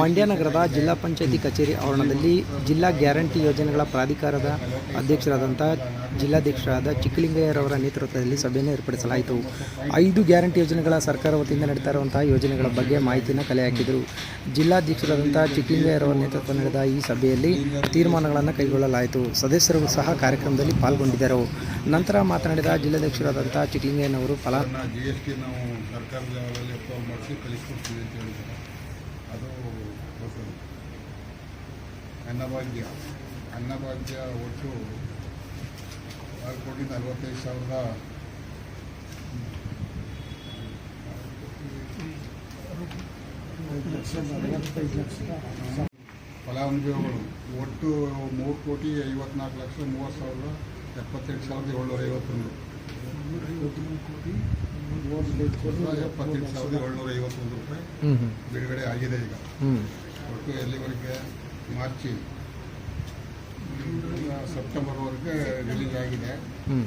ಮಂಡ್ಯ ನಗರದ ಜಿಲ್ಲಾ ಪಂಚಾಯತಿ ಕಚೇರಿ ಆವರಣದಲ್ಲಿ ಜಿಲ್ಲಾ ಗ್ಯಾರಂಟಿ ಯೋಜನೆಗಳ ಪ್ರಾಧಿಕಾರದ ಅಧ್ಯಕ್ಷರಾದಂಥ ಜಿಲ್ಲಾಧ್ಯಕ್ಷರಾದ ಚಿಕ್ಕಲಿಂಗಯ್ಯರವರ ನೇತೃತ್ವದಲ್ಲಿ ಸಭೆಯನ್ನು ಏರ್ಪಡಿಸಲಾಯಿತು. ಐದು ಗ್ಯಾರಂಟಿ ಯೋಜನೆಗಳ ಸರ್ಕಾರ ವತಿಯಿಂದ ನಡೀತಾ ಇರುವಂತಹ ಯೋಜನೆಗಳ ಬಗ್ಗೆ ಮಾಹಿತಿಯನ್ನು ಕಲೆ ಹಾಕಿದರು. ಜಿಲ್ಲಾಧ್ಯಕ್ಷರಾದಂಥ ಚಿಕ್ಕಲಿಂಗಯ್ಯರವರ ನೇತೃತ್ವ ನಡೆದ ಈ ಸಭೆಯಲ್ಲಿ ತೀರ್ಮಾನಗಳನ್ನು ಕೈಗೊಳ್ಳಲಾಯಿತು. ಸದಸ್ಯರು ಸಹ ಕಾರ್ಯಕ್ರಮದಲ್ಲಿ ಪಾಲ್ಗೊಂಡಿದ್ದರು. ನಂತರ ಮಾತನಾಡಿದ ಜಿಲ್ಲಾಧ್ಯಕ್ಷರಾದಂಥ ಚಿಕ್ಕಲಿಂಗಯ್ಯನವರು ಫಲ ಅದು ಹೊಸದು. ಅನ್ನಭಾಗ್ಯ. ಅನ್ನಭಾಗ್ಯ ಒಟ್ಟು ಆರು ಕೋಟಿ ನಲವತ್ತೈದು ಸಾವಿರದ ಫಲಾನುಭವಿಗಳು ಒಟ್ಟು ಮೂರು ಕೋಟಿ ಐವತ್ನಾಲ್ಕು ಲಕ್ಷ ಮೂವತ್ತು ಸಾವಿರದ ಎಪ್ಪತ್ತೆಂಟು ಸಾವಿರದ ಏಳ್ನೂರ ಐವತ್ತೊಂದು ಎಪ್ಪತ್ತೆಂಟು ಸಾವಿರದ ಏಳ್ನೂರ ಐವತ್ತೊಂದು ರೂಪಾಯಿ ಬಿಡುಗಡೆ ಆಗಿದೆ ಈಗ. ಒಟ್ಟು ಎಲ್ಲಿವರೆಗೆ? ಮಾರ್ಚ್. ಸೆಪ್ಟೆಂಬರ್ ಸೆಪ್ಟೆಂಬರ್ವರೆಗೆ ರಿಲೀಸ್ ಆಗಿದೆ.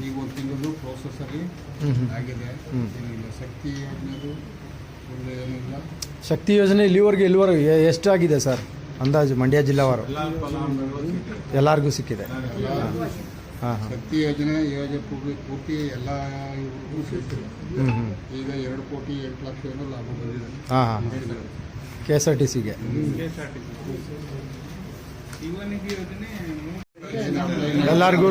ಈಗ ಒಂದು ತಿಂಗಳು ಪ್ರೋಸೆಸ್ಸಲ್ಲಿ. ಆಗಿದೆ. ಏನಿಲ್ಲ ಶಕ್ತಿ ಯೋಜನೆದು ಒಂದು ಏನಿಲ್ಲ. ಶಕ್ತಿ ಯೋಜನೆ ಇಲ್ಲಿವರೆಗೆ ಇಲ್ಲಿವರೆಗೆ ಎಷ್ಟು ಆಗಿದೆ ಸರ್? ಅಂದಾಜು ಮಂಡ್ಯ ಜಿಲ್ಲಾವಾರು. ಎಲ್ಲಾರ್ಗೂ ಸಿಕ್ಕಿದೆ. ಶಕ್ತಿ ಯೋಜನೆ ಯೋಜನೆ ಪೂರ್ತಿ ಎಲ್ಲ ಈಗ ಎರಡು ಕೋಟಿ ಎಂಟು ಲಕ್ಷ ಏನೋ ಲಾಭ ಬಂದಿದೆ. ಕೆ ಎಸ್ ಆರ್ ಟಿ ಸಿಗೆ ಎಲ್ಲರಿಗೂ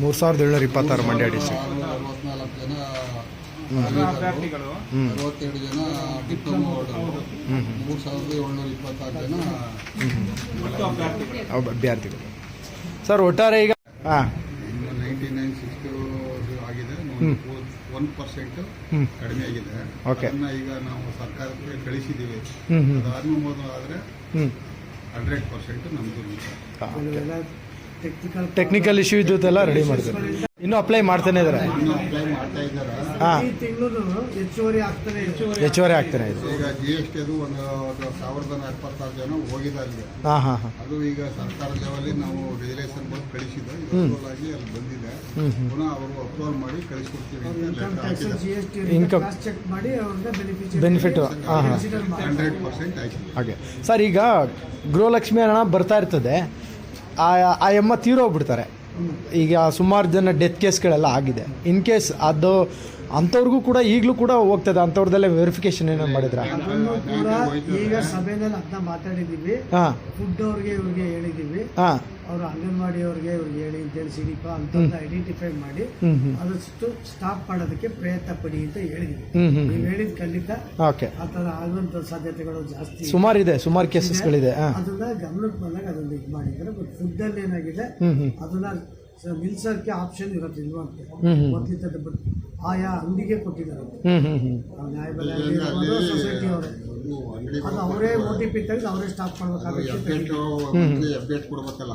ಮೂರು ಸಾವಿರದ ಏಳ್ನೂರ ಇಪ್ಪತ್ತಾರು ಮಂಡ್ಯ ಡಿಸ್ಟ್ರಿಕ್ಟ್. ಹ್ಞೂ ಅರವತ್ತೆರಡು ಜನ ಡಿಪ್ಲೊಮಾ ಮೂರು ಸಾವಿರದ ಏಳ್ನೂರ ಇಪ್ಪತ್ತಾರು ಜನ ಅಭ್ಯರ್ಥಿಗಳು. ಸರ್ ಒಟ್ಟಾರೆ ಈಗ ಹಾಂ. ಇನ್ನು ನೈಂಟಿ ನೈನ್ ಸಿಕ್ಸ್ಟಿ ಆಗಿದೆ. ಒನ್ ಪರ್ಸೆಂಟ್ ಹ್ಞೂ ಕಡಿಮೆ ಆಗಿದೆ. ಅದನ್ನ ಈಗ ನಾವು ಸರ್ಕಾರಕ್ಕೆ ಕಳಿಸಿದ್ದೀವಿ. ಹ್ಞೂ ಹ್ಞೂ ಅದು ಅನುಮೋದನೆ ಆದರೆ ಹ್ಞೂ ಹಂಡ್ರೆಡ್ ಪರ್ಸೆಂಟ್ ನಮ್ಮದು ಟೆಕ್ನಿಕಲ್ ಇಶ್ಯೂ ಇದ್ದದ್ದೆಲ್ಲ ರೆಡಿ ಮಾಡ್ತಾರೆ ಇನ್ನೂ ಅಪ್ಲೈ ಮಾಡ್ತಾನೆ ಇದ್ದಾರೆ ಇನ್ನೂ ಅಪ್ಲೈ ಮಾಡ್ತಾ ಇದ್ದಾರೆ. ಹಾಂ. ಹೆಚ್ಚುವರಿ ಆಗ್ತಾನೆ ಹೆಚ್ಚುವರಿ ಹೆಚ್ಚುವರಿ ಆಗ್ತಾನೆ ಇದು. ಈಗ ಜಿ ಎಸ್ ಟಿ ಅದು ಒಂದು ಸಾವಿರದ ಎಪ್ಪತ್ತಾರು ಜನ ಹೋಗಿದ್ದಾರೆ ಈಗ. ಹಾಂ ಹಾಂ ಹಾಂ. ಅದು ಈಗ ಸರ್ಕಾರ ಲೆವೆಲ್ಲಿ ನಾವು ರಿಸರ್ವೇಷನ್ ಬಂದು ಕಳಿಸಿದ್ದು ಹ್ಮ್. ಅಪ್ರೂವಲ್ ಆಗಿ ಅಲ್ಲಿ ಬಂದಿದೆ. ಪುನಃ ಅವರು ಅಪ್ರೂವಲ್ ಮಾಡಿ ಕಳಿಸ್ಕೊಡ್ತೀವಿ ಅಂತ ಇನ್ಕಮ್ ಚೆಕ್ ಮಾಡಿ ಅವ್ರಿಗೆ ಬೆನಿಫಿಟ್ ಬೆನಿಫಿಟ್ ಹಾಂ ಹಾ. ಹಂಡ್ರೆಡ್ ಪರ್ಸೆಂಟ್ ಆಯ್ತು. ಹಾಗೆ. ಸರ್ ಈಗ ಗೃಹಲಕ್ಷ್ಮಿ ಅಣ್ಣ ಬರ್ತಾ ಇರ್ತದೆ. ಆ ಆ ಎಮ್ಮ ತೀರೋಗ್ಬಿಡ್ತಾರೆ ಈಗ ಸುಮಾರು ಜನ ಡೆತ್ ಕೇಸ್ಗಳೆಲ್ಲ ಆಗಿದೆ. ಇನ್ ಕೇಸ್ ಅದು ಅಂಥವ್ರಿಗೂ ಕೂಡ ಈಗಲೂ ಕೂಡ ಹೋಗ್ತದೆ. ಅಂಥವ್ರದ್ದೆಲ್ಲ ವೆರಿಫಿಕೇಶನ್ ಏನೋ ಮಾಡಿದ್ರ. ಅದನ್ನು ಕೂಡ ಈಗ ಸಭೆಯಲ್ಲಿ ಅದನ್ನ ಮಾತಾಡಿದ್ದೀವಿ. ಹಾಂ. ಫುಡ್ ಅವ್ರಿಗೆ ಇವ್ರಿಗೆ ಹೇಳಿದ್ದೀವಿ. ಹಾಂ. ಅವರು ಅಂಗನವಾಡಿ ಅವ್ರಿಗೆ ಇವ್ರಿಗೆ ಹೇಳಿ ಅಂತೇಳಿ ಸಿಡಿಪ ಅಂತ ಐಡೆಂಟಿಫೈ ಮಾಡಿ ಹ್ಞೂ ಹ್ಞೂ ಅದಷ್ಟು ಸ್ಟಾಪ್ ಮಾಡೋದಕ್ಕೆ ಪ್ರಯತ್ನ ಪಡಿ ಅಂತ ಹೇಳಿದ್ವಿ ಹ್ಞೂ ಹ್ಞೂ ನೀವು ಹೇಳಿದ ಖಂಡಿತ ಓಕೆ. ಆ ಥರ ಆಗುವಂಥ ಸಾಧ್ಯತೆಗಳು ಜಾಸ್ತಿ ಸುಮಾರಿದೆ ಸುಮಾರು ಕೇಸಸ್ಗಳಿದೆ ಹಾಂ. ಅದನ್ನ ಗಮನಕ್ಕೆ ಬಂದಾಗ ಅದನ್ನ ಇದು ಮಾಡಿದ್ದಾರೆ. ಬಟ್ ಫುಡ್ ಅಲ್ಲಿ ಏನಾಗಿದೆ ಹ್ಞೂ ಹ್ಞೂ ಅದನ್ನ ಸ- ನಿಲ್ಸೋಕ್ಕೆ ಆಪ್ಷನ್ ಇರೋದಿಲ್ವಂತೆ ಹ್ಮ್ ಹ್ಮ್. ಮೊದಲಿದ್ದ ಬಟ್ ಆಯಾ ಅಂಗಡಿಗೆ ಕೊಟ್ಟಿದ್ದಾರೆ. ಸೊಸೈಟಿ ಅವರೇ. ಅದು ಅವರೇ ಓ ಟಿ ಪಿ ತೆಗೆದು ಅವರೇ ಸ್ಟಾಪ್ ಮಾಡ್ಬೇಕಾಗುತ್ತೆ ಅಪ್ಡೇಟ್ ಕೊಡ್ಬೇಕಲ್ಲ?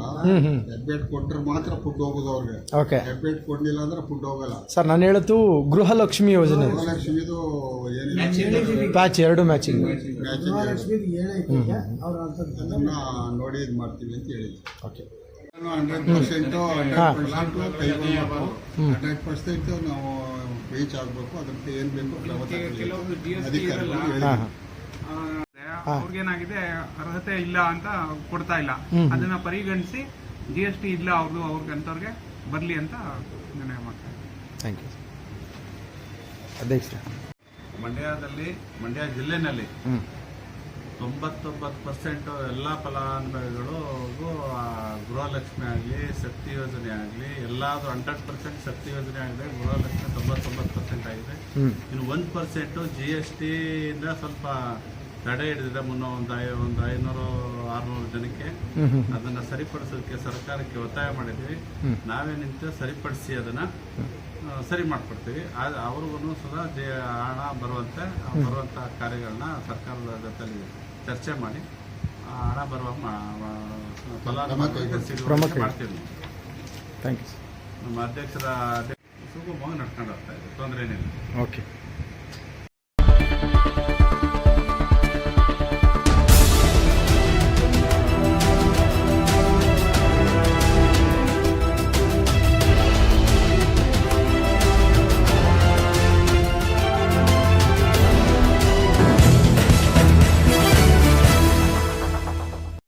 ಅಪ್ಡೇಟ್ ಕೊಟ್ಟರೆ ಕೊಟ್ರೆ ಮಾತ್ರ ಫುಡ್ ಹೋಗೋದು ಅವ್ರಿಗೆ. ಓಕೆ ಹೆಬ್ಬೆಟ್ ಕೊಡ್ಲಿಲ್ಲ ಅಂದ್ರೆ ಫುಡ್ ಹೋಗಲ್ಲ. ಸರ್ ನಾನು ಹೇಳುತ್ತು ಗೃಹಲಕ್ಷ್ಮಿ ಯೋಜನೆ. ಗೃಹಲಕ್ಷ್ಮಿದು ಪ್ಯಾಚ್ ಎರಡು ಮ್ಯಾಚಿಂಗ್ ಮ್ಯಾಚಿಂಗ್ ಗೃಹಲಕ್ಷ್ಮಿ ಏನೈತೆ ಅವ್ರು ನೋಡಿ ಇದು ಮಾಡ್ತೀವಿ ಅಂತ ಹೇಳಿದ್ರು okay hundred percent. Hundred percent ನಾವು ರೀಚ್ ಆಗಬೇಕು ಅದಕ್ಕೆ ಏನು ಬೇಕು ಅವ್ರಿಗೇನಾಗಿದೆ ಅರ್ಹತೆ ಇಲ್ಲ ಅಂತ ಕೊಡ್ತಾ ಇಲ್ಲ. ಅದನ್ನ ಪರಿಗಣಿಸಿ ಜಿ ಎಸ್ ಟಿ ಇಲ್ಲ ಅವ್ರದ್ದು ಅವ್ರಿಗಂತವ್ರಿಗೆ ಬರ್ಲಿ ಅಂತ ನಿರ್ಣಯ ಮಾಡ್ತಾರೆ ಥ್ಯಾಂಕ್ ಯು ಅಧ್ಯಕ್ಷ ಮಂಡ್ಯದಲ್ಲಿ ಮಂಡ್ಯ ಜಿಲ್ಲೆನಲ್ಲಿ ತೊಂಬತ್ತೊಂಬತ್ತು ಪರ್ಸೆಂಟ್ ಎಲ್ಲ ಫಲಾನುಭವಿಗಳು ಗೃಹಲಕ್ಷ್ಮಿ ಆಗಲಿ ಶಕ್ತಿ ಯೋಜನೆ ಆಗಲಿ ಎಲ್ಲಾದ್ರೂ ಹಂಡ್ರೆಡ್ ಪರ್ಸೆಂಟ್ ಶಕ್ತಿ ಯೋಜನೆ ಆಗಿದೆ ಗೃಹಲಕ್ಷ್ಮಿ ತೊಂಬತ್ತೊಂಬತ್ತು ಪರ್ಸೆಂಟ್ ಆಗಿದೆ. ಇನ್ನು ಒಂದು ಪರ್ಸೆಂಟು ಜಿ ಎಸ್ ಟಿಯಿಂದ ಸ್ವಲ್ಪ ತಡೆ ಹಿಡಿದಿದೆ ಮುನ್ನ ಒಂದು ಐ ಒಂದು ಐನೂರು ಆರುನೂರು ಜನಕ್ಕೆ. ಅದನ್ನ ಸರಿಪಡಿಸೋದಕ್ಕೆ ಸರ್ಕಾರಕ್ಕೆ ಒತ್ತಾಯ ಮಾಡಿದ್ವಿ ನಾವೇ ನಿಂತು ಸರಿಪಡಿಸಿ ಅದನ್ನ ಸರಿ ಮಾಡ್ಕೊಡ್ತೀವಿ. ಅವ್ರಿಗೂ ಸದಾ ಹಣ ಬರುವಂತೆ ಬರುವಂತಹ ಬರುವಂಥ ಕಾರ್ಯಗಳನ್ನ ಸರ್ಕಾರದ ಜೊತೆಲಿ ಚರ್ಚೆ ಮಾಡಿ. ಆ ಹಣ ಬರುವ ಮಾಡ್ತೀವಿ ಥ್ಯಾಂಕ್ ಯು ನಮ್ಮ ಅಧ್ಯಕ್ಷರ ಸುಗಮವಾಗಿ ನಡ್ಕೊಂಡು ಹೋಗ್ತಾ ಇದೆ. ತೊಂದರೆ ಏನಿಲ್ಲ. ಓಕೆ